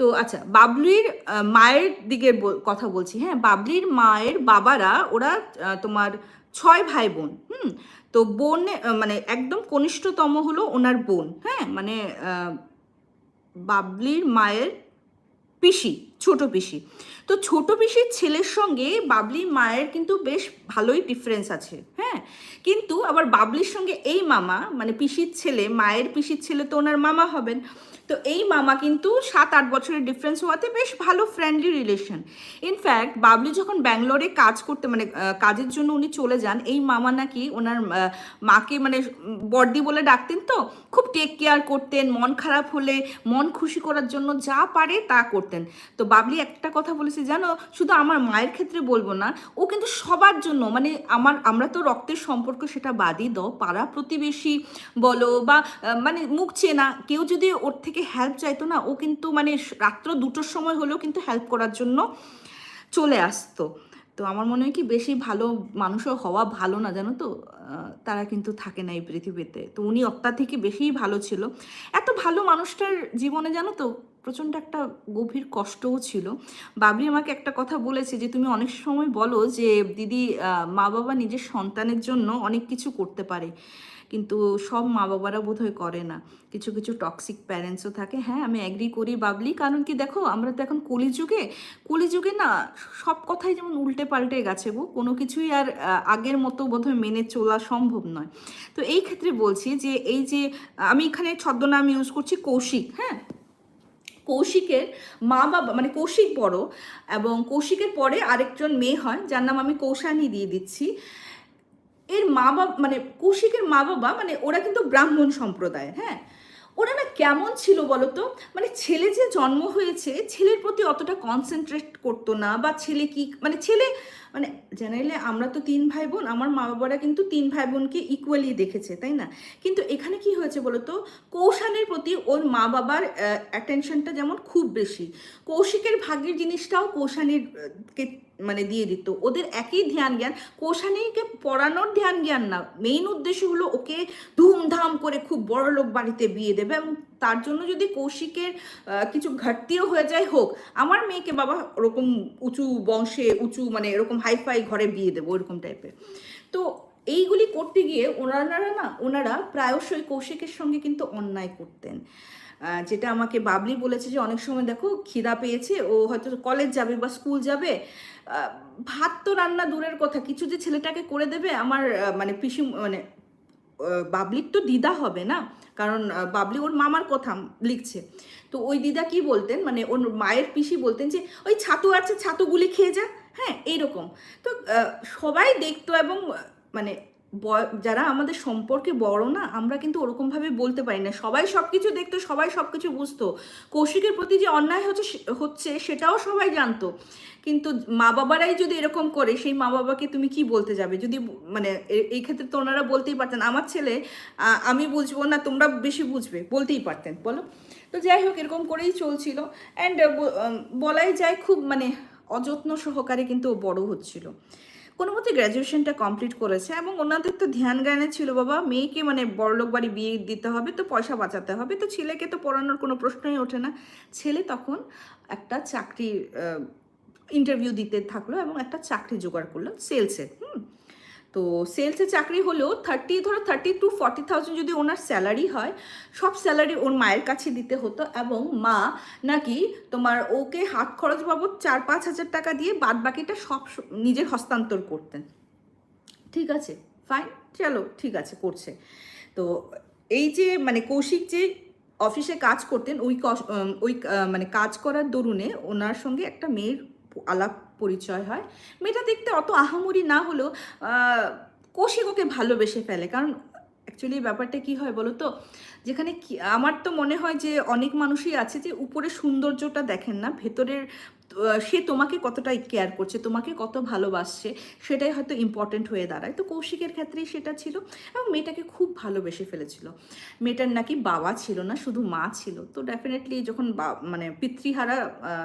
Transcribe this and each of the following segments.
তো আচ্ছা বাবলির মায়ের দিকের কথা বলছি হ্যাঁ? বাবলির মায়ের বাবারা, ওরা তোমার ছয় ভাই বোন হুম? তো বোন মানে একদম কনিষ্ঠতম হলো ওনার বোন হ্যাঁ? মানে বাবলির মায়ের পিসি, ছোট পিসি। তো ছোট পিসির ছেলের সঙ্গে বাবলির মায়ের কিন্তু বেশ ভালোই ডিফারেন্স আছে হ্যাঁ? কিন্তু আবার বাবলির সঙ্গে এই মামা মানে পিসির ছেলে, মায়ের পিসির ছেলে তো ওনার মামা হবেন। তো এই মামা কিন্তু সাত আট বছরের ডিফারেন্স হওয়াতে বেশ ভালো ফ্রেন্ডলি রিলেশন ইনফ্যাক্ট বাবলি যখন ব্যাঙ্গালোরে কাজ করতে মানে কাজের জন্য উনি চলে যান, এই মামা নাকি ওনার মাকে মানে বর্দি বলে ডাকতেন তো, খুব টেক কেয়ার করতেন, মন খারাপ হলে, মন খুশি করার জন্য যা পারে তা করতেন। তো বাবলি একটা কথা বলেছে জানো, শুধু আমার মায়ের ক্ষেত্রে বলব না, ও কিন্তু সবার জন্য মানে আমার, আমরা তো রক্তের সম্পর্ক সেটা বাদই দাও, পাড়া প্রতিবেশী বলো বা মানে মুখ চেনা, কেউ যদি ওর থেকে হেল্প চাইতো না, ও কিন্তু মানে রাত্র দুটোর সময় হলেও কিন্তু হেল্প করার জন্য চলে আসতো। তো আমার মনে হয় কি, বেশি ভালো মানুষও হওয়া ভালো না, জানো তো? তারা কিন্তু থাকে না এই পৃথিবীতে। তো উনি অত্যাধিকই বেশিই ভালো ছিল। এত ভালো মানুষটার জীবনে, জানো তো প্রচণ্ড একটা গভীর কষ্টও ছিল। বাবলি আমাকে একটা কথা বলেছে যে, তুমি অনেক সময় বলো যে, দিদি মা বাবা নিজের সন্তানের জন্য অনেক কিছু করতে পারে। কিন্তু সব মা বাবারা বোধহয় করে না। কিছু কিছু টক্সিক প্যারেন্টসও থাকে। হ্যাঁ আমি অ্যাগ্রি করি বাবলি। কারণ কি দেখো, আমরা তো এখন কলিযুগে। কলিযুগে না, সব কথাই যেমন উল্টে পাল্টে গেছে গো। কোনো কিছুই আর আগের মতো বোধহয় মেনে চলা সম্ভব নয়। তো এই ক্ষেত্রে বলছি যে, এই যে, আমি এখানে ছদ্মনাম ইউজ করছি কৌশিক হ্যাঁ? কৌশিকের মা বাবা মানে কৌশিক বড় এবং কৌশিকের পরে আরেকজন মেয়ে হয়, যার নাম আমি কৌশানী দিয়ে দিচ্ছি। এর মা বাবা মানে কৌশিকের মা বাবা মানে ওরা কিন্তু ব্রাহ্মণ সম্প্রদায়ের হ্যাঁ? ওরা না কেমন ছিল বলতো? মানে ছেলে যে জন্ম হয়েছে, ছেলের প্রতি অতটা কনসেন্ট্রেট করতো না বা ছেলে কি মানে ছেলে মানে জেনারেলি আমরা তো তিন ভাই বোন আমার মা বাবারা কিন্তু তিন ভাই বোনকে ইকুয়ালি দেখেছে, তাই না? কিন্তু এখানে কি হয়েছে বলতো? কৌশানের প্রতি ওর মা বাবার অ্যাটেনশনটা যেমন খুব বেশি, কৌশিকের ভাগ্যের জিনিসটাও কৌশানীর মানে দিয়ে দিত। ওদের একই ধ্যান জ্ঞান, কৌশানীকে পড়ানোর ধ্যান জ্ঞান না। মেইন উদ্দেশ্য হলো ওকে ধুমধাম করে খুব বড় লোক বাড়িতে বিয়ে দেবে এবং তার জন্য যদি কৌশিকের কিছু ঘাটতিও হয়ে যায়, হোক, আমার মেয়েকে বাবা ওরকম উঁচু বংশে, উঁচু মানে এরকম হাইফাই ঘরে বিয়ে দেবো ওরকম টাইপের তো এইগুলি করতে গিয়ে ওনারা না, ওনারা প্রায়শই কৌশিকের সঙ্গে কিন্তু অন্যায় করতেন। যেটা আমাকে বাবলি বলেছে যে, অনেক সময় দেখো খিদা পেয়েছে, ও হয়তো কলেজ যাবে বা স্কুল যাবে ভাত তো রান্না দূরের কথা, কিছু যে ছেলেটাকে করে দেবে, আমার মানে পিসি মানে বাবলির তো দিদা হবে না? কারণ বাবলি ওর মামার কথা লিখছে। তো ওই দিদা কি বলতেন? মানে ওর মায়ের পিসি বলতেন যে, ওই ছাতু আছে ছাতুগুলি খেয়ে যা। হ্যাঁ এইরকম। তো সবাই দেখতো এবং মানে যারা আমাদের সম্পর্কে বড় না, আমরা কিন্তু ওরকমভাবে বলতে পারি না। সবাই সব কিছু দেখতো, সবাই সব কিছু বুঝতো। কৌশিকের প্রতি যে অন্যায় হচ্ছে হচ্ছে, সেটাও সবাই জানতো। কিন্তু মা বাবারাই যদি এরকম করে, সেই মা বাবাকে তুমি কি বলতে যাবে? যদি মানে এই ক্ষেত্রে তো ওনারা বলতেই পারতেন, আমার ছেলে আমি বুঝব, না, তোমরা বেশি বুঝবে। বলতেই পারতেন, বলো? তো যাই হোক, এরকম করেই চলছিল। অ্যান্ড বলাই যায় খুব মানে অযত্ন সহকারে কিন্তু বড় হচ্ছিল। কোনো মতে গ্র্যাজুয়েশনটা কমপ্লিট করেছে এবং ওনাদের তো ধ্যান জ্ঞানে ছিল, বাবা, মেয়েকে মানে বড়লোক বাড়ি বিয়ে দিতে হবে, তো পয়সা বাঁচাতে হবে। তো ছেলেকে তো পড়ানোর কোনো প্রশ্নই ওঠে না। ছেলে তখন একটা চাকরি ইন্টারভিউ দিতে থাকল এবং একটা চাকরি জোগাড় করল সেলসে হুম? তো সেলসে চাকরি হলেও থার্টি ধরো থার্টি টু ফর্টি থাউজেন্ড যদি ওনার স্যালারি হয়, সব স্যালারি ওর মায়ের কাছে দিতে হতো এবং মা নাকি তোমার ওকে হাত খরচ বাবদ চার, পাঁচ হাজার টাকা দিয়ে বাদ বাকিটা সব নিজের হস্তান্তর করতেন। ঠিক আছে? ফাইন চলো, ঠিক আছে, করছে। তো এই যে মানে কৌশিক যে অফিসে কাজ করতেন, ওই ওই মানে কাজ করার দরুনে ওনার সঙ্গে একটা মেয়ের আলাপ পরিচয় হয়। মেয়েটা দেখতে অত আহামরি না হলেও কৌশিককে ভালোবেসে ফেলে। কারণ অ্যাকচুয়ালি ব্যাপারটা কি হয় বলো তো যেখানে কি, আমার তো মনে হয় যে অনেক মানুষই আছে যে উপরে সৌন্দর্যটা দেখেন না, ভেতরের সে তোমাকে কতটা কেয়ার করছে, তোমাকে কত ভালোবাসছে, সেটাই হয়তো ইম্পর্টেন্ট হয়ে দাঁড়ায়। তো কৌশিকের ক্ষেত্রেই সেটা ছিল এবং মেয়েটাকে খুব ভালোবেসে ফেলেছিল। মেয়েটার নাকি বাবা ছিল না, শুধু মা ছিল। তো ডেফিনেটলি যখন মানে পিতৃহারা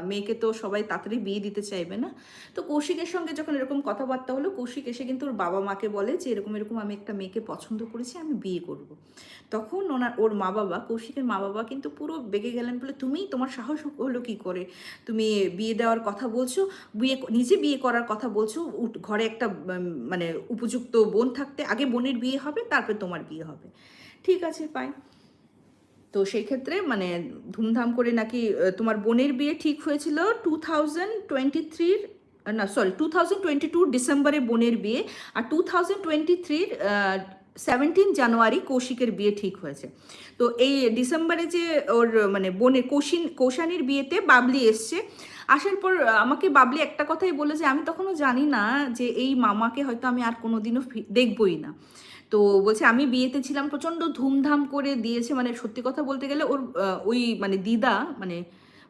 মেয়েকে তো সবাই তাড়াতাড়ি বিয়ে দিতে চাইবে না। তো কৌশিকের সঙ্গে যখন এরকম কথাবার্তা হলো, কৌশিক এসে কিন্তু ওর বাবা মাকে বলে যে, এরকম এরকম আমি একটা মেয়েকে পছন্দ করেছি, আমি বিয়ে করব। তখন ওনার, ওর মা বাবা কৌশিকের মা বাবা কিন্তু পুরো বেগে গেলেন বলে, তুমি তোমার সাহস হলো কি করে? তুমি বিয়ে দেওয়ার কথা বলছো, বিয়ে নিজে বিয়ে করার কথা বলছো ঘরে একটা মানে উপযুক্ত বোন থাকতে আগে বোনের বিয়ে হবে, তারপরে তোমার বিয়ে হবে। ঠিক আছে ফাইন তো সেই ক্ষেত্রে মানে ধুমধাম করে নাকি তোমার বোনের বিয়ে ঠিক হয়েছিল টু থাউজেন্ড টোয়েন্টি থ্রির না sorry two thousand twenty two ডিসেম্বরে বোনের বিয়ে, আর টু থাউজেন্ড টোয়েন্টি থ্রির সেভেন্টিন জানুয়ারি কৌশিকের বিয়ে ঠিক হয়েছে। তো এই ডিসেম্বরে যে ওর মানে বোনের কৌশিন, কৌশানির বিয়েতে বাবলি এসছে। আসার পর আমাকে বাবলি একটা কথাই বলে যে, আমি তখনও জানি না যে এই মামাকে হয়তো আমি আর কোনোদিনও ফি- দেখবই না। তো বলছে, আমি বিয়েতে ছিলাম, প্রচণ্ড ধুমধাম করে দিয়েছে। মানে সত্যি কথা বলতে গেলে ওর ওই মানে দিদা মানে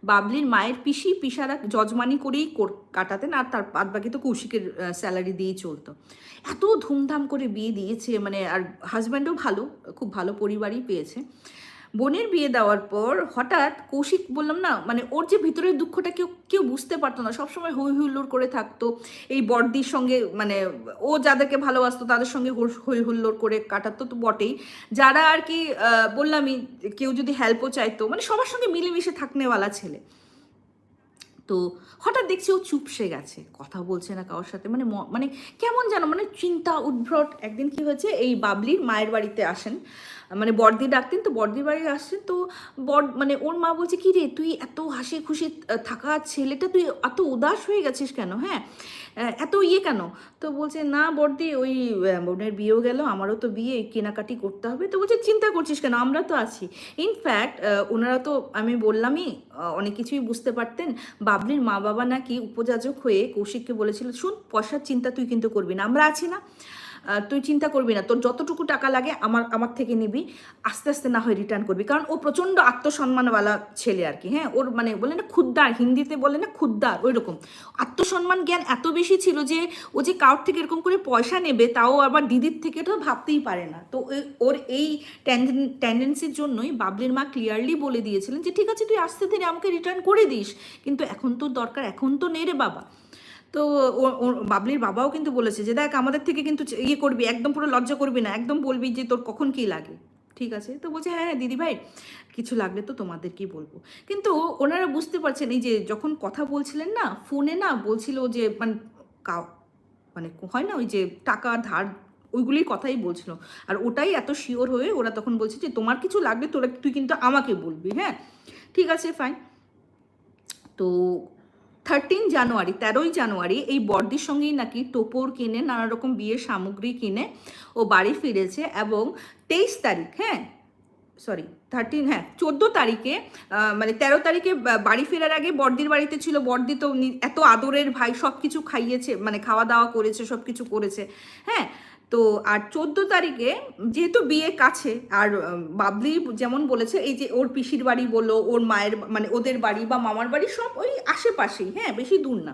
বাবলির মায়ের পিসি পিসারা জজমানি করেই কর- কাটাতেন আর তার বাদ বাকি তো কৌশিকের স্যালারি দিয়েই চলতো। এত ধুমধাম করে বিয়ে দিয়েছে মানে আর হাজব্যান্ডও ভালো, খুব ভালো পরিবারই পেয়েছে। বোনের বিয়ে দেওয়ার পর হঠাৎ কৌশিক বললাম, না মানে ওর যে ভিতরের দুঃখটা কেউ কেউ বুঝতে পারতো না। সবসময় হই হুল্লোড় করে থাকতো। এই বর্দির সঙ্গে মানে ও যাদেরকে ভালোবাসতো তাদের সঙ্গে হই হুল্লোড় করে কাটাতো তো বটেই। যারা আর কি বললামই কেউ যদি হেল্পও চাইতো মানে সবার সঙ্গে মিলেমিশে থাকনেওয়ালা ছেলে। তো হঠাৎ দেখছি ও চুপসে গেছে। কথা বলছে না কারোর সাথে। মানে মানে কেমন যেন মানে চিন্তা উদ্ভ্রট একদিন কি হয়েছে, এই বাবলির মায়ের বাড়িতে আসেন। মানে বর্দি ডাকতেন তো বর্দির বাড়ি আসছেন তো বর মানে ওর মা বলছে, কি রে, তুই এত হাসি খুশি থাকা ছেলেটা, তুই এত উদাস হয়ে গেছিস কেন? হ্যাঁ এত ইয়ে কেন? তো বলছে, না বর্দি ওই বোনের বিয়েও গেল, আমারও তো বিয়ে, কেনাকাটি করতে হবে। তো বলছে, চিন্তা করছিস কেন? আমরা তো আছি। ইনফ্যাক্ট ওনারা তো, আমি বললামই অনেক কিছুই বুঝতে পারতেন। বাবলির মা বাবা নাকি উপযাজক হয়ে কৌশিককে বলেছিল, শুন, পয়সার চিন্তা তুই কিন্তু করবি না, আমরা আছি না। তুই চিন্তা করবি না। তোর যতটুকু টাকা লাগে আমার আমার থেকে নিবি। আস্তে আস্তে না হয় রিটার্ন করবি। কারণ ও প্রচণ্ড আত্মসম্মানওয়ালা ছেলে আর কি। হ্যাঁ ওর মানে বলে না ক্ষুদ্দার হিন্দিতে বলে না ক্ষুদ্দার ওই রকম আত্মসম্মান জ্ঞান এত বেশি ছিল যে ও যে কারোর থেকে এরকম করে পয়সা নেবে, তাও আবার দিদির থেকে তো ভাবতেই পারে না। তো ওর এই টেন্ডেন্সির জন্যই বাবলির মা ক্লিয়ারলি বলে দিয়েছিলেন যে, ঠিক আছে, তুই আস্তে ধীরে আমাকে রিটার্ন করে দিস। কিন্তু এখন তো দরকার, এখন তো নেই রে বাবা। তো বাবলির বাবাও কিন্তু বলেছে যে, দেখ, আমাদের থেকে কিন্তু ইয়ে করবি, একদম পুরো লজ্জা করবি না, একদম বলবি যে, তোর কখন কি লাগে? ঠিক আছে? তো বলছে হ্যাঁ হ্যাঁ দিদি ভাই, কিছু লাগলে তো তোমাদেরকেই বলব। কিন্তু ওনারা বুঝতে পারছেন, এই যে, যখন কথা বলছিলেন না, ফোনে না বলছিল যে মানে কাউ মানে হয় না, ওই যে, টাকা, ধার, ওইগুলির কথাই বলছিল। আর ওটাই এত শিওর হয়ে ওরা তখন বলছে যে, তোমার কিছু লাগবে তোরা, তুই কিন্তু আমাকে বলবি। হ্যাঁ? ঠিক আছে ফাইন তো থার্টিন জানুয়ারি তেরোই জানুয়ারি এই বর্দির সঙ্গেই নাকি টোপর কিনে নানা রকম বিয়ের সামগ্রী কিনে ও বাড়ি ফিরেছে এবং তেইশ তারিখ হ্যাঁ সরি থার্টিন হ্যাঁ চোদ্দ তারিখে মানে তেরো তারিখে বাড়ি ফেরার আগে বর্দির বাড়িতে ছিল, বর্দি তো এত আদরের ভাই সব কিছু খাইয়েছে মানে খাওয়া দাওয়া করেছে সব কিছু করেছে হ্যাঁ তো আর চোদ্দ তারিখে যেহেতু বিয়ে কাছে, আর বাবলি যেমন বলেছে, এই যে ওর পিসির বাড়ি বলল, ওর মায়ের মানে ওদের বাড়ি বা মামার বাড়ি সব ওই আশেপাশেই হ্যাঁ বেশি দূর না।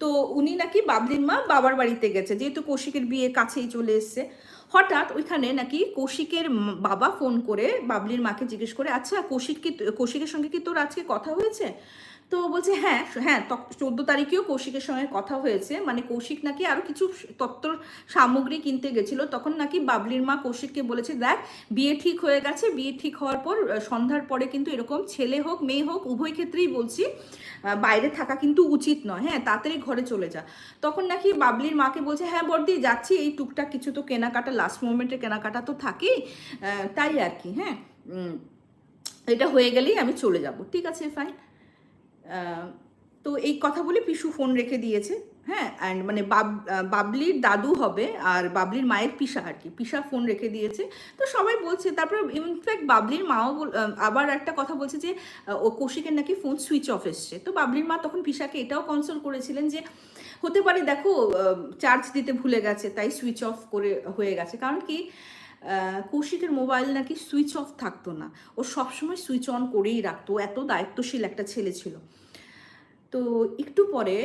তো উনি নাকি বাবলির মা বাবার বাড়িতে গেছে, যেহেতু কৌশিকের বিয়ে কাছেই চলে এসছে। হঠাৎ ওইখানে নাকি কৌশিকের বাবা ফোন করে বাবলির মাকে জিজ্ঞেস করে আচ্ছা কৌশিক কি কৌশিকের সঙ্গে কি তোর আজকে কথা হয়েছে? তো বলছে হ্যাঁ হ্যাঁ চোদ্দ তারিখেও কৌশিকের সঙ্গে কথা হয়েছে। মানে কৌশিক নাকি আরও কিছু তত্ত্ব সামগ্রী কিনতে গেছিল। তখন নাকি বাবলির মা কৌশিককে বলেছে, দেখ, বিয়ে ঠিক হয়ে গেছে। বিয়ে ঠিক হওয়ার পর সন্ধ্যার পরে কিন্তু এরকম ছেলে হোক, মেয়ে হোক, উভয় ক্ষেত্রেই বলছি বাইরে থাকা কিন্তু উচিত নয়। হ্যাঁ তাড়াতাড়ি ঘরে চলে যা। তখন নাকি বাবলির মাকে বলছে হ্যাঁ বর্দি, যাচ্ছি। এই টুকটাক কিছু তো কেনাকাটা লাস্ট মোমেন্টের কেনাকাটা তো থাকেই তাই আর কি। হ্যাঁ এটা হয়ে গেলেই আমি চলে যাব। ঠিক আছে ফাইন তো এই কথা বলে পিসু ফোন রেখে দিয়েছে হ্যাঁ অ্যান্ড মানে বাব বাবলির দাদু হবে আর বাবলির মায়ের পিসা আর কি, পিসা ফোন রেখে দিয়েছে, তো সবাই বলছে, তারপর ইনফ্যাক্ট বাবলির মাও আবার একটা কথা বলছে যে ও কৌশিকের নাকি ফোন সুইচ অফ এসছে, তো বাবলির মা তখন পিসাকে এটাও কনসোল করেছিলেন যে, হতে পারে দেখো চার্জ দিতে ভুলে গেছে, তাই সুইচ অফ করে হয়ে গেছে, কারণ কি কৌশিকের মোবাইল নাকি সুইচ অফ থাকতো না। ও সবসময় সুইচ অন করেই রাখতো। এত দায়িত্বশীল একটা ছেলে ছিল। তো একটু পরে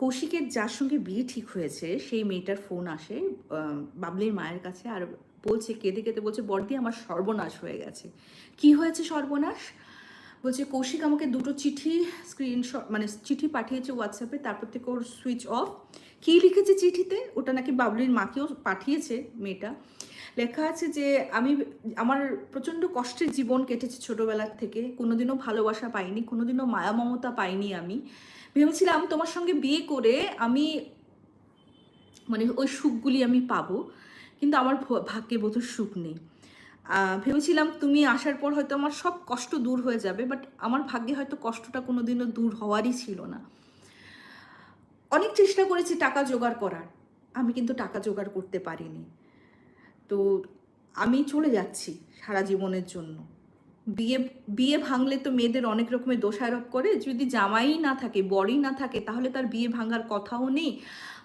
কৌশিকের যার সঙ্গে বিয়ে ঠিক হয়েছে, সেই মেয়েটার ফোন আসে বাবলির মায়ের কাছে আর বলছে, কেঁদে কেঁদে বলছে বর্দি আমার সর্বনাশ হয়ে গেছে। কি হয়েছে সর্বনাশ? বলছে, কৌশিক আমাকে দুটো চিঠি স্ক্রিনশট মানে চিঠি পাঠিয়েছে হোয়াটসঅ্যাপে তারপর থেকে ওর সুইচ অফ কি লিখেছে চিঠিতে? ওটা নাকি বাবলির মাকেও পাঠিয়েছে মেয়েটা। লেখা আছে যে, আমি, আমার প্রচণ্ড কষ্টের জীবন কেটেছে ছোটোবেলার থেকে। কোনোদিনও ভালোবাসা পাইনি, কোনোদিনও মায়া মমতা পাইনি আমি। ভেবেছিলাম তোমার সঙ্গে বিয়ে করে আমি মানে ওই সুখগুলি আমি পাবো। কিন্তু আমার ভাগ্যে বোধহয় সুখ নেই। ভেবেছিলাম তুমি আসার পর হয়তো আমার সব কষ্ট দূর হয়ে যাবে, বাট আমার ভাগ্যে হয়তো কষ্টটা কোনোদিনও দূর হওয়ারই ছিল না। অনেক চেষ্টা করেছি টাকা জোগাড় করার। আমি কিন্তু টাকা জোগাড় করতে পারিনি। তো আমি চলে যাচ্ছি সারা জীবনের জন্য। বিয়ে বিয়ে ভাঙলে তো মেয়েদের অনেক রকমের দোষারোপ করে। যদি জামাই না থাকে বড়ই না থাকে, তাহলে তার বিয়ে ভাঙার কথাও নেই।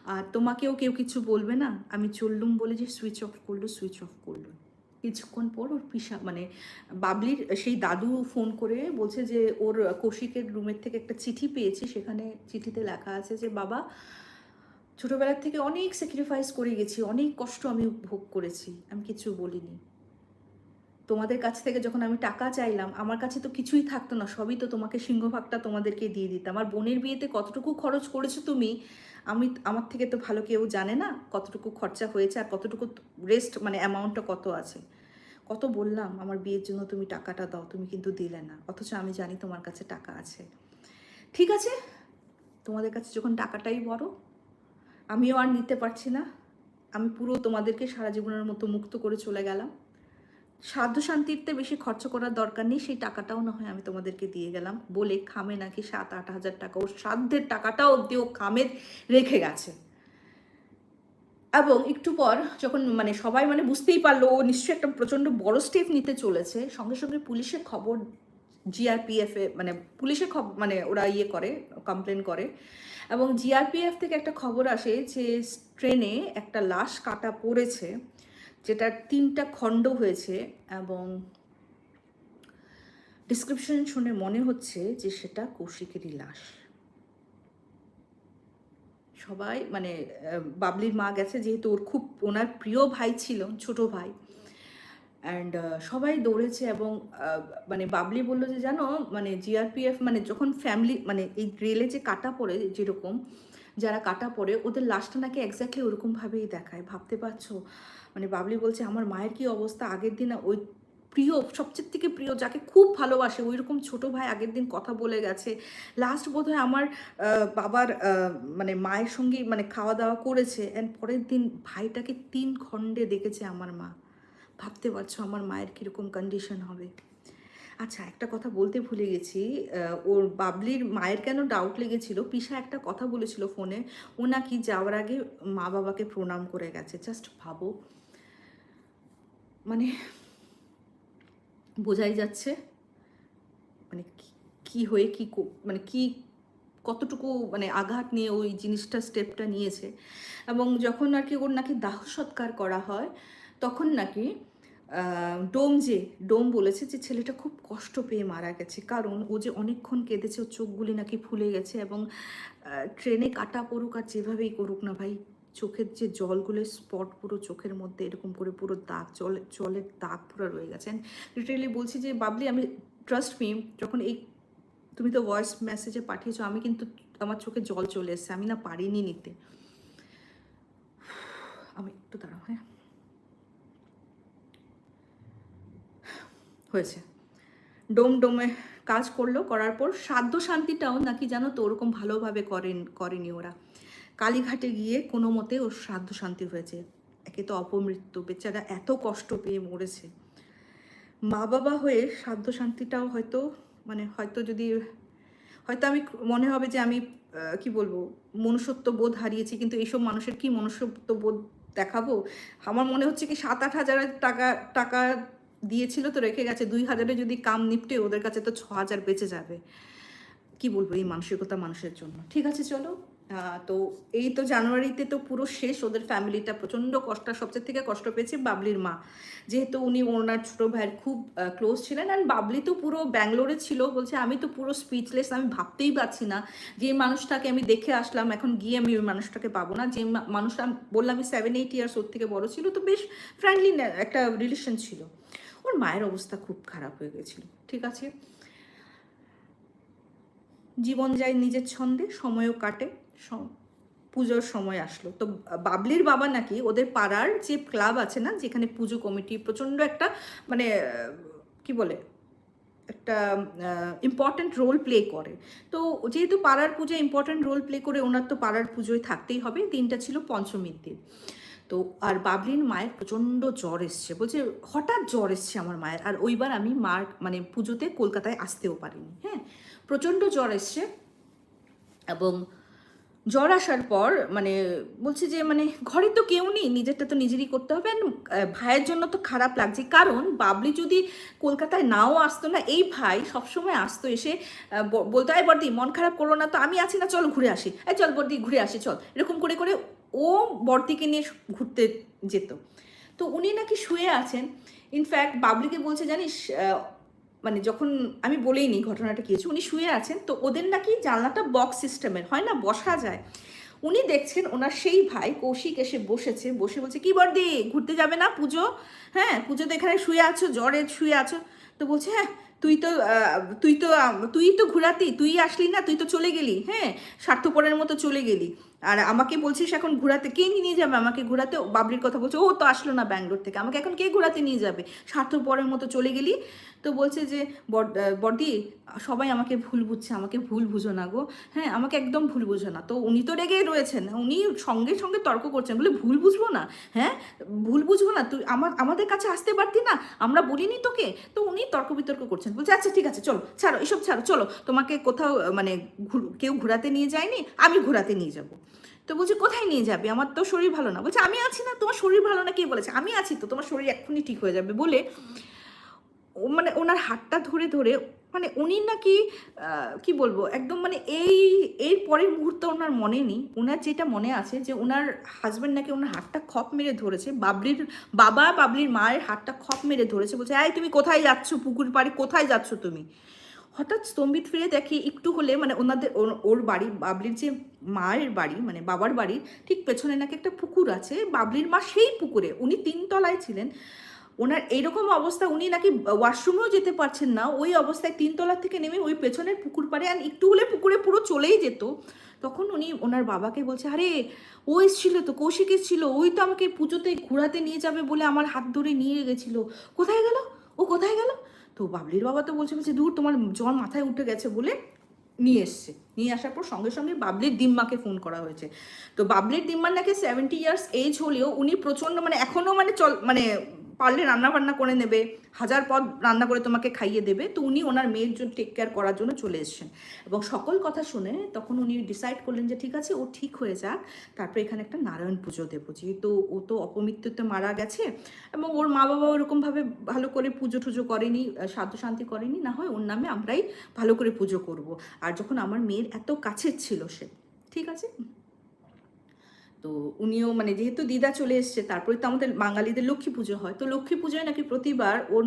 আর তোমাকেও কেউ কিছু বলবে না? আমি চললুম বলে যে সুইচ অফ করল সুইচ অফ করল। কিছুক্ষণ পর ওর পিসা মানে বাবলির সেই দাদু ফোন করে বলছে যে, ওর কৌশিকের রুমের থেকে একটা চিঠি পেয়েছি। সেখানে চিঠিতে লেখা আছে যে, বাবা, ছোটোবেলার থেকে অনেক স্যাক্রিফাইস করে গেছি, অনেক কষ্ট আমি ভোগ করেছি। আমি কিছু বলিনি। তোমাদের কাছ থেকে যখন আমি টাকা চাইলাম, আমার কাছে তো কিছুই থাকতো না, সবই তো তোমাকে সিংহভাগটা তোমাদেরকে দিয়ে দিতাম আমার বোনের বিয়েতে কতটুকু খরচ করেছ তুমি, আমি, আমার থেকে তো ভালো কেউ জানে না কতটুকু খরচা হয়েছে আর কতটুকু রেস্ট মানে অ্যামাউন্টটা কত আছে। কত বললাম, আমার বিয়ের জন্য তুমি টাকাটা দাও, তুমি কিন্তু দিলে না। অথচ আমি জানি তোমার কাছে টাকা আছে। ঠিক আছে? তোমাদের কাছে যখন টাকাটাই বড়, আমিও আর নিতে পারছি না। আমি পুরো তোমাদেরকে সারা জীবনের মতো মুক্ত করে চলে গেলাম। সাধ্য শান্তিতে বেশি খরচ করার দরকার নেই, সেই টাকাটাও না হয় আমি তোমাদেরকে দিয়ে গেলাম। বলে খামে নাকি সাত আট হাজার টাকা, ওর সাধ্যের টাকাটাও অব্দি ও খামে রেখে গেছে। এবং একটু পর যখন মানে সবাই মানে বুঝতেই পারল, ও নিশ্চয়ই একটা প্রচণ্ড বড় স্টেপ নিতে চলেছে, সঙ্গে সঙ্গে পুলিশের খবর জিআরপিএফ এ মানে পুলিশের খবর মানে ওরা ইয়ে করে কমপ্লেন করে। এবং জিআরপিএফ থেকে একটা খবর আসে যে ট্রেনে একটা লাশ কাটা পড়েছে। যেটা তিনটা খণ্ড হয়েছে এবং ডিসক্রিপশন শুনে মনে হচ্ছে যে সেটা কৌশিকেরই লাশ। সবাই মানে বাবলির মা গেছে যেহেতু ওর খুব, ওনার প্রিয় ভাই ছিল, ছোট ভাই। অ্যান্ড সবাই দৌড়েছে এবং মানে বাবলি বলল যে, জানো মানে জিআরপিএফ মানে যখন ফ্যামিলি মানে এই রেলে যে কাটা পড়ে যেরকম যারা কাটা পড়ে ওদের লাশটা নাকি এক্স্যাক্টলি ওরকমভাবেই দেখায়। ভাবতে পারছ? মানে বাবলি বলছে, আমার মায়ের কি অবস্থা? আগের দিন ওই প্রিয়, সবচেয়ে থেকে প্রিয়, যাকে খুব ভালোবাসে ওই রকম ছোটো ভাই আগের দিন কথা বলে গেছে। লাস্ট বোধহয় আমার বাবার মানে মায়ের সঙ্গেই মানে খাওয়া দাওয়া করেছে অ্যান্ড পরের দিন ভাইটাকে তিন খণ্ডে দেখেছে আমার মা। ভাবতে পারছ আমার মায়ের কীরকম কন্ডিশন হবে? আচ্ছা একটা কথা বলতে ভুলে গেছি। ওর বাবলির মায়ের কেন ডাউট লেগেছিল? পিসা একটা কথা বলেছিল ফোনে ও নাকি যাওয়ার আগে মা বাবাকে প্রণাম করে গেছে। জাস্ট ভাবো। মানে বোঝাই যাচ্ছে। মানে কি- হয়ে, কি মানে কি, কতটুকু মানে আঘাত নিয়ে ওই জিনিসটা স্টেপটা নিয়েছে? এবং যখন আর কি ওর নাকি দাহ সৎকার করা হয়, তখন নাকি ডোম যে, ডোম বলেছে যে ছেলেটা খুব কষ্ট পেয়ে মারা গেছে। কারণ ও যে অনেকক্ষণ কেঁদেছে, ওর চোখগুলি নাকি ফুলে গেছে এবং ট্রেনে কাটা পড়ুক আর যেভাবেই করুক না ভাই, চোখের যে জলগুলো স্পট পুরো চোখের মধ্যে এরকম করে পুরো দাগ, জল, জলের দাগ পুরো রয়ে গেছেন লিটারেলি বলছি যে, বাবলি, আমি ট্রাস্ট মি যখন এই, তুমি তো ভয়েস মেসেজে পাঠিয়েছো, আমি কিন্তু আমার চোখে জল চলে এসেছে, আমি না পারিনি নিতে। আমি একটু দাঁড়াও হ্যাঁ। হয়েছে। ডোম ডোমে কাজ করল, করার পর সাধ্য শান্তিটাও নাকি জানো তো ওরকম ভালোভাবে করেন, করেনি ওরা। কালীঘাটে গিয়ে কোনো মতে ওর শ্রাদ্ধ শান্তি হয়েছে। একে তো অপমৃত্যু, বেচারা এত কষ্ট পেয়ে মরেছে। মা বাবা হয়ে শ্রাদ্ধ শান্তিটাও হয়তো মানে হয়তো যদি, হয়তো আমি মনে হবে যে আমি কি বলব, মনুষ্যত্ব বোধ হারিয়েছি, কিন্তু এইসব মানুষের কি মনুষ্যত্ব বোধ দেখাবো? আমার মনে হচ্ছে কি সাত আট হাজার টাকা টাকা দিয়েছিল তো রেখে গেছে, দুই হাজারে যদি কাম নিপটে ওদের কাছে তো ছ হাজার বেঁচে যাবে। কি বলব এই মানসিকতা মানুষের জন্য। ঠিক আছে, চলো। তো এই তো জানুয়ারিতে তো পুরো শেষ, ওদের ফ্যামিলিটা প্রচণ্ড কষ্ট সবচেয়ে থেকে কষ্ট পেয়েছে বাবলির মা। যেহেতু উনি ওনার ছোটো ভাইয়ের খুব ক্লোজ ছিলেন অ্যান্ড বাবলি তো পুরো ব্যাঙ্গালোরে ছিল, বলছে আমি তো পুরো স্পিচলেস আমি ভাবতেই পারছি না। যে মানুষটাকে আমি দেখে আসলাম, এখন গিয়ে আমি ওই মানুষটাকে পাবো না। যে মানুষটা বললাম, আমি সেভেন এইট ইয়ার্স ওর থেকে বড় ছিল। তো বেশ ফ্রেন্ডলি একটা রিলেশন ছিল। ওর মায়ের অবস্থা খুব খারাপ হয়ে গেছিল, ঠিক আছে? জীবন যায় নিজের ছন্দে, সময়ও কাটে পুজোর সময় আসলো। তো বাবলির বাবা নাকি ওদের পাড়ার যে ক্লাব আছে না, যেখানে পুজো কমিটি, প্রচণ্ড একটা মানে কি বলে, একটা ইম্পর্ট্যান্ট রোল প্লে করে। তো যেহেতু পাড়ার পুজো ইম্পর্ট্যান্ট রোল প্লে করে, ওনার তো পাড়ার পুজোয় থাকতেই হবে, দিনটা ছিল পঞ্চমীর দিন। তো আর বাবলির মায়ের প্রচণ্ড জ্বর এসছে, বলছে হঠাৎ জ্বর এসছে আমার মায়ের, আর ওইবার আমি মার মানে পুজোতে কলকাতায় আসতেও পারিনি হ্যাঁ? প্রচণ্ড জ্বর এসছে এবং জ্বর আসার পর মানে বলছে যে মানে ঘরে তো কেউ নেই, নিজেরটা তো নিজেরই করতে হবে। ভাইয়ের জন্য তো খারাপ লাগছে। কারণ বাবলি যদি কলকাতায় নাও আসতো না, এই ভাই সবসময় আসতো এসে বলতো, এই বর্দি, মন খারাপ করো না তো, আমি আছি না, চল ঘুরে আসি। এই চল বর্দি, ঘুরে আসি, চল। এরকম করে করে ও বর্দিকে নিয়ে ঘুরতে যেত। তো উনি নাকি শুয়ে আছেন। ইনফ্যাক্ট বাবলিকে বলছে, জানিস মানে যখন আমি বলেই নি ঘটনাটা কি হয়েছে, উনি শুয়ে আছেন, তো ওদের নাকি জানলাটা বক্স সিস্টেমের হয় না? বসা যায়। উনি দেখছেন ওনার সেই ভাই কৌশিক এসে বসেছে, বসে বলছে, কি বর্দি, ঘুরতে যাবে না পুজো? হ্যাঁ পুজোতে এখানে শুয়ে আছো, জ্বরে শুয়ে আছো? তো বলছে হ্যাঁ তুই তো তুই তো তুই তো ঘুরাতি, তুই আসলি না, তুই তো চলে গেলি হ্যাঁ স্বার্থপরের মতো চলে গেলি। আর আমাকে বলছিস এখন ঘোরাতে, কে নিয়ে যাবে আমাকে ঘোরাতে? ও বাবলির কথা বলছে, ও তো আসলো না ব্যাঙ্গালোর থেকে, আমাকে এখন কে ঘোরাতে নিয়ে যাবে? স্বার্থপরের মতো চলে গেলি তো বলছে যে বড- সবাই আমাকে ভুল বুঝছে, আমাকে ভুল বুঝো না গো। হ্যাঁ আমাকে একদম ভুল বুঝো না। তো উনি তো রেগে রয়েছেন, উনি সঙ্গে সঙ্গে তর্ক করছেন। বলে, ভুল বুঝব না। হ্যাঁ ভুল বুঝব না। তুই আমার, আমাদের কাছে আসতে পারতি না, আমরা বলিনি তোকে? তো উনি তর্ক বিতর্ক করছেন। বলছে আচ্ছা ঠিক আছে, চলো, ছাড়ো, এসব ছাড়ো, চলো, তোমাকে কোথাও মানে কেউ ঘোরাতে নিয়ে যায়নি, আমি ঘোরাতে নিয়ে যাব। তো বলছে, কোথায় নিয়ে যাবে? আমার তো শরীর ভালো না। বলছে, আমি আছি না, তোমার শরীর ভালো না? কে বলেছে, আমি আছি তো, তোমার শরীর এক্ষুনি ঠিক হয়ে যাবে। বলে মানে ওনার হাতটা ধরে ধরে মানে উনি নাকি কি বলব, একদম মানে এই এর পরের মুহূর্তে ওনার মনে নেই। ওনার যেটা মনে আছে যে ওনার হাজব্যান্ড নাকি ওনার হাতটা খপ মেরে ধরেছে, বাবলির, বাবা বাবলির মায়ের হাতটা খপ মেরে ধরেছে, বলছে, এই তুমি কোথায় যাচ্ছ? পুকুর পাড়ে কোথায় যাচ্ছ তুমি? হঠাৎ স্তম্ভিত ফিরে দেখি একটু হলে মানে ওনাদের ওর- বাড়ি, বাবলির যে মায়ের বাড়ি মানে বাবার বাড়ি, ঠিক পেছনে নাকি একটা পুকুর আছে। বাবলির মা সেই পুকুরে, উনি তিনতলায় ছিলেন। ওনার এইরকম অবস্থা, উনি নাকি ওয়াশরুমেও যেতে পারছেন না। ওই অবস্থায় তিনতলা থেকে নেমে ওই পেছনের পুকুর পাড়ে, আর একটু হলে পুকুরে পুরো চলেই যেত। তখন উনি ওনার বাবাকে বলছে, আরে, ও এসেছিল তো, কৌশিক এসেছিল, ওই তো আমাকে পুজোতে ঘোরাতে নিয়ে যাবে বলে আমার হাত ধরে নিয়ে গেছিল। কোথায় গেল? ও কোথায় গেল? তো বাবলির বাবা তো বলছে বলছে, দূর, তোমার জ্বর মাথায় উঠে গেছে বলে নিয়ে এসছে। নিয়ে আসার পর সঙ্গে সঙ্গে বাবলির দিম্মাকে ফোন করা হয়েছে। তো বাবলির দিম্মার নাকি সেভেন্টি ইয়ার্স এজ হলেও উনি প্রচণ্ড মানে এখনও মানে চল মানে পারলে রান্না বান্না করে নেবে, হাজার পদ রান্না করে তোমাকে খাইয়ে দেবে। তো উনি ওনার মেয়ের জন্য টেক কেয়ার করার জন্য চলে এসেছেন। এবং সকল কথা শুনে তখন উনি ডিসাইড করলেন যে ঠিক আছে, ও ঠিক হয়ে যাক। তারপরে এখানে একটা নারায়ণ পুজো দেবো। যেহেতু ও তো অপমৃত্যুতে মারা গেছে এবং ওর মা বাবা ওরকমভাবে ভালো করে পুজো টুজো করেনি সাধ্য শান্তি করেনি, না হয় ওর নামে আমরাই ভালো করে পুজো করব। আর যখন আমার মেয়ের এত কাছের ছিল সে, ঠিক আছে? তো উনিও মানে যেহেতু দিদা চলে এসছে, তারপরে তো আমাদের বাঙালিদের লক্ষ্মী পুজো হয়। তো লক্ষ্মী পুজোয় নাকি প্রতিবার ওর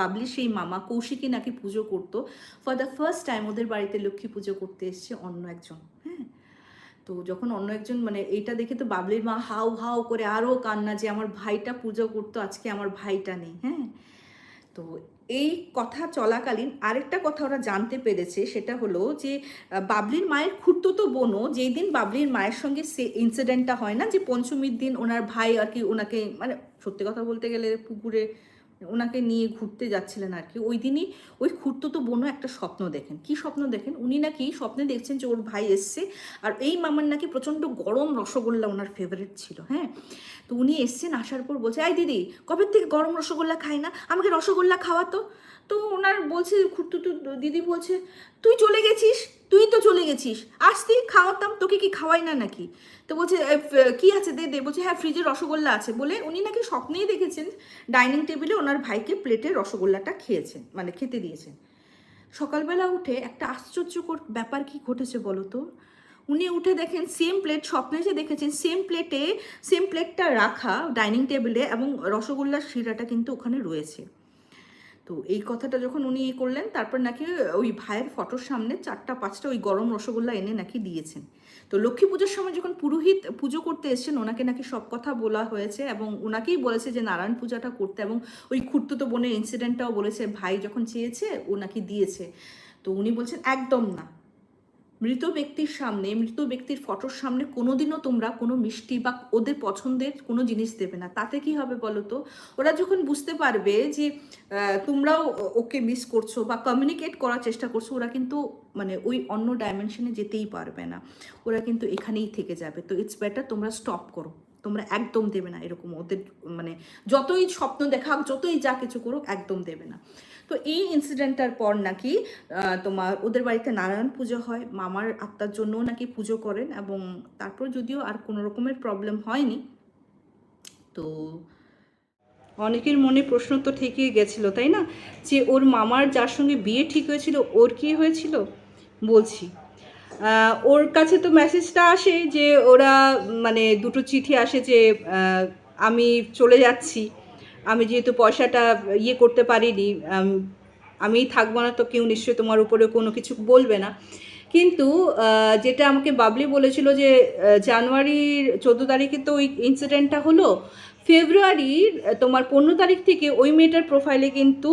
বাবলি সেই মামা কৌশিকী নাকি পুজো করতো। ফর দ্য ফার্স্ট টাইম ওদের বাড়িতে লক্ষ্মী পুজো করতে এসছে অন্য একজন হ্যাঁ? তো যখন অন্য একজন মানে এইটা দেখে তো বাবলির মা হাউ হাউ করে আরও কান্না যে আমার ভাইটা পুজো করতো, আজকে আমার ভাইটা নেই হ্যাঁ? তো এই কথা চলাকালীন আরেকটা কথা ওরা জানতে পেরেছে, সেটা হলো যে বাবলির মায়ের খুঁড়তো বোনও, যেই দিন বাবলির মায়ের সঙ্গে সে ইনসিডেন্টটা হয় না যে পঞ্চমীর দিন ওনার ভাই আর কি ওনাকে মানে সত্যি কথা বলতে গেলে পুকুরে ওনাকে নিয়ে ঘুরতে যাচ্ছিলেন আর কি। ওই দিনই ওই খুঁড়তো বোনও একটা স্বপ্ন দেখেন। কি স্বপ্ন দেখেন? উনি নাকি স্বপ্নে দেখছেন যে ওর ভাই এসছে আর এই মামার নাকি প্রচণ্ড গরম রসগোল্লা ওনার ফেভারিট ছিল হ্যাঁ? তো উনি এসছেন, আসার পর বলছে আই দিদি, কবে থেকে গরম রসগোল্লা খায় না? আমাকে রসগোল্লা খাওয়াতো? তো ওনার বলছে খুঁড়তো দিদি বলছে তুই চলে গেছিস? তুই তো চলে গেছিস। আসতি খাওয়াতাম তোকে কি খাওয়াই না নাকি? তো বলছে "এ, কি আছে? দে দে। বলছে হ্যাঁ ফ্রিজে রসগোল্লা আছে। বলে উনি নাকি স্বপ্নেই দেখেছেন ডাইনিং টেবিলে ওনার ভাইকে প্লেটে রসগোল্লাটা খেয়েছেন মানে খেতে দিয়েছেন। সকালবেলা উঠে একটা আশ্চর্যকর ব্যাপার কি ঘটেছে বলো তো? উনি উঠে দেখেন সেম প্লেট স্বপ্নে যে দেখেছেন সেম প্লেটে সেম প্লেটটা রাখা ডাইনিং টেবিলে এবং রসগোল্লার শিরাটা কিন্তু ওখানে রয়েছে। তো এই কথাটা যখন উনি ইয়ে করলেন, তারপর নাকি ওই ভাইয়ের ফটোর সামনে চারটা, পাঁচটা ওই গরম রসগোল্লা এনে নাকি দিয়েছেন। তো লক্ষ্মী পুজোর সময় যখন পুরোহিত পুজো করতে এসছেন, ওনাকে নাকি সব কথা বলা হয়েছে এবং ওনাকেই বলেছে যে নারায়ণ পূজাটা করতে এবং ওই খুঁড়তো বোনের ইনসিডেন্টটাও বলেছে, ভাই যখন চেয়েছে ও নাকি দিয়েছে। তো উনি বলছেন, একদম না। মৃত ব্যক্তির সামনে, মৃত ব্যক্তির ফটোর সামনে কোনোদিনও তোমরা কোনো মিষ্টি বা ওদের পছন্দের কোনো জিনিস দেবে না। তাতে কি হবে বলো তো? ওরা যখন বুঝতে পারবে যে তোমরাও ওকে মিস করছ বা কমিউনিকেট করার চেষ্টা করছ, ওরা কিন্তু মানে ওই অন্য ডাইমেনশনে যেতেই পারবে না। ওরা কিন্তু এখানেই থেকে যাবে। তো ইটস বেটার তোমরা স্টপ করো। তোমরা একদম দেবে না এরকম ওদের মানে যতই স্বপ্ন দেখাক, যতই যা কিছু করুক, একদম দেবে না। তো এই ইনসিডেন্টটার পর নাকি তোমার ওদের বাড়িতে নারায়ণ পুজো হয়, মামার আত্মার জন্যও নাকি পুজো করেন এবং তারপর যদিও আর কোনো রকমের প্রবলেম হয়নি। তো অনেকের মনে প্রশ্ন তো থেকেই গেছিল, তাই না? যে ওর মামার যার সঙ্গে বিয়ে ঠিক হয়েছিল, ওর কি হয়েছিল? বলছি। ওর কাছে তো মেসেজটা আসে যে ওরা মানে দুটো চিঠি আসে যে আমি চলে যাচ্ছি। আমি যেহেতু পয়সাটা ইয়ে করতে পারিনি আমি থাকব না তো কেউ নিশ্চয়ই তোমার উপরে কোনো কিছু বলবে না। কিন্তু যেটা আমাকে বাবলি বলেছিল যে জানুয়ারির চোদ্দ তারিখে তো ওই ইনসিডেন্টটা হলো, ফেব্রুয়ারির তোমার পনেরো তারিখ থেকে ওই মেয়েটার প্রোফাইলে কিন্তু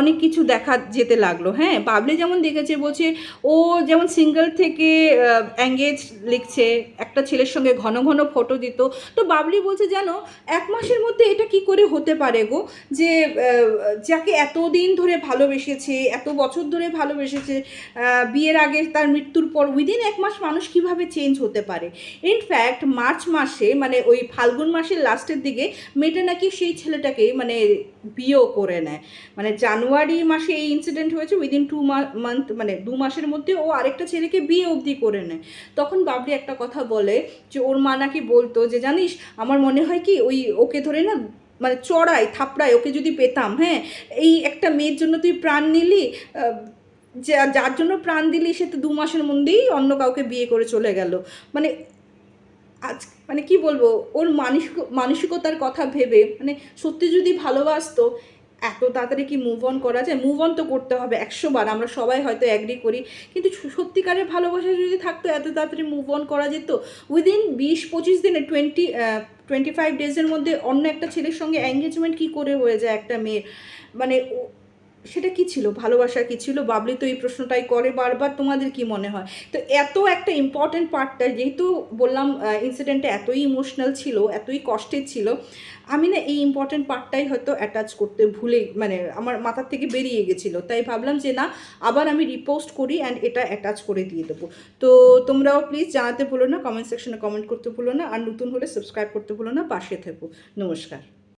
অনেক কিছু দেখা যেতে লাগল। হ্যাঁ বাবলি যেমন দেখেছে, বলছে ও যেমন সিঙ্গেল থেকে অ্যাঙ্গেজ লিখছে, একটা ছেলের সঙ্গে ঘন ঘন ফটো দিত। তো বাবলি বলছে, জানো, এক মাসের মধ্যে এটা কি করে হতে পারে গো? যে যাকে এতদিন ধরে ভালোবেসেছে, এত বছর ধরে ভালোবেসেছে বিয়ের আগে তার মৃত্যুর পর উইদিন এক মাস মানুষ কীভাবে চেঞ্জ হতে পারে? ইনফ্যাক্ট মার্চ মাসে মানে ওই ফাল্গুন মাসের লাস্টের দিকে, মেয়েটা নাকি সেই ছেলেটাকে মানে বিয়েও করে নেয়। মানে জানুয়ারি মাসে এই ইনসিডেন্ট হয়েছে উইদিন টু মান্থ মানে দু মাসের মধ্যে ও আরেকটা ছেলেকে বিয়ে অবধি করে নেয়। তখন বাবরি একটা কথা বলে যে, ওর মা নাকি বলতো যে, জানিস, আমার মনে হয় কি, ওই, ওকে ধরে না মানে চড়াই, থাপড়াই, ওকে যদি পেতাম হ্যাঁ এই একটা মেয়ের জন্য তুই প্রাণ নিলি যার জন্য প্রাণ দিলি, সে তো দু মাসের মধ্যেই অন্য কাউকে বিয়ে করে চলে গেল। মানে আজ মানে কি বলব, ওর মানসিক, মানসিকতার কথা ভেবে মানে সত্যি যদি ভালোবাসতো এত তাড়াতাড়ি কি মুভ অন করা যায়? মুভ অন তো করতে হবে, একশো বার, আমরা সবাই হয়তো অ্যাগ্রি করি। কিন্তু সত্যিকারের ভালোবাসা যদি থাকতো, এত তাড়াতাড়ি মুভ অন করা যেত? উইদিন বিশ, পঁচিশ দিনে টোয়েন্টি টোয়েন্টি ফাইভ ডেজের মধ্যে অন্য একটা ছেলের সঙ্গে এঙ্গেজমেন্ট কী করে হয়ে যায় একটা মেয়ের? মানে সেটা কি ছিল? ভালোবাসা কি ছিল? বাবলি তো এই প্রশ্নটাই করে বারবার, তোমাদের কি মনে হয়? তো এত একটা ইম্পর্টেন্ট পার্টটা যেহেতু বললাম ইনসিডেন্টটা এতই ইমোশনাল ছিল, এতই কষ্টের ছিল, আমি না এই ইম্পর্টেন্ট পার্টটাই হয়তো অ্যাটাচ করতে ভুলে মানে আমার মাথার থেকে বেরিয়ে গেছিল। তাই ভাবলাম যে না, আবার আমি রিপোস্ট করি অ্যান্ড এটা অ্যাটাচ করে দিয়ে দেবো। তো তোমরাও প্লিজ জানাতে ভুলো না কমেন্ট সেকশনে কমেন্ট করতে ভুলো না, আর নতুন হলে সাবস্ক্রাইব করতে ভুলো না, পাশে থেকো। নমস্কার।